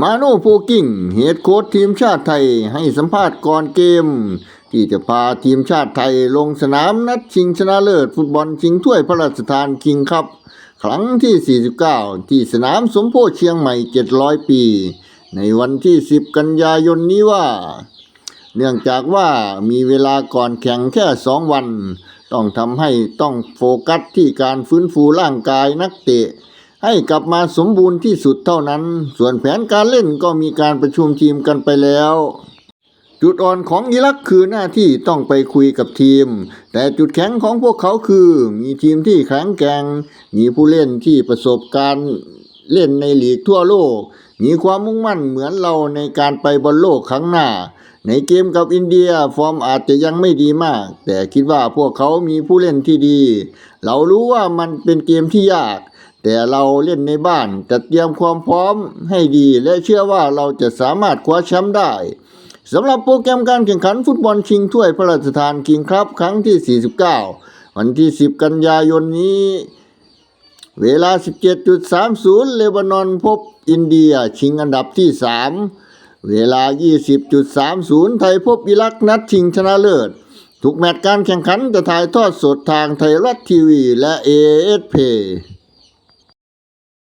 มาโนโพกิ้งเฮดโค้ชทีมชาติไทยให้สัมภาษณ์ก่อนเกม ที่จะพาทีมชาติไทยลงสนามนัดชิงชนะเลิศฟุตบอลชิงถ้วยพระราชทานคิงคัพครั้งที่ 49 ที่สนามสมโพธิเชียงใหม่ 700 ปี ในวันที่ 10 กันยายนนี้ว่า เนื่องจากว่ามีเวลาก่อนแข่งแค่สองวัน ต้องทำให้ต้องโฟกัสที่การฟื้นฟูร่างกายนักเตะ ให้กลับมาสมบูรณ์ที่สุดเท่านั้น ส่วนแผนการเล่นก็มีการประชุมทีมกันไปแล้วจุดอ่อนของอิรักคือหน้าที่ต้องไปคุยกับทีม แต่จุดแข็งของพวกเขาคือ มีทีมที่แข็งแกร่ง มีผู้เล่นที่ประสบการณ์เล่นในลีกทั่วโลก มีความมุ่งมั่นเหมือนเราในการไปบอลโลกครั้งหน้า ในเกมกับอินเดียฟอร์มอาจจะยังไม่ดีมาก แต่คิดว่าพวกเขามีผู้เล่นที่ดี เรารู้ว่ามันเป็นเกมที่ยาก แต่เราเล่นในบ้านจะเตรียมความพร้อมให้ดีและเชื่อว่าเราจะสามารถคว้าแชมป์ได้สำหรับโปรแกรมการแข่งขันฟุตบอลชิงถ้วยพระราชทานคิงครับครั้งที่ 49 วันที่ 10 กันยายนนี้ เวลา 17.30 เลบานอนพบอินเดียชิงอันดับที่ 3 เวลา 20.30 ไทยพบอิรักนัดชิงชนะเลิศ ทุกแมตช์การแข่งขันจะถ่ายทอดสดทางไทยรัฐทีวีและ AS Play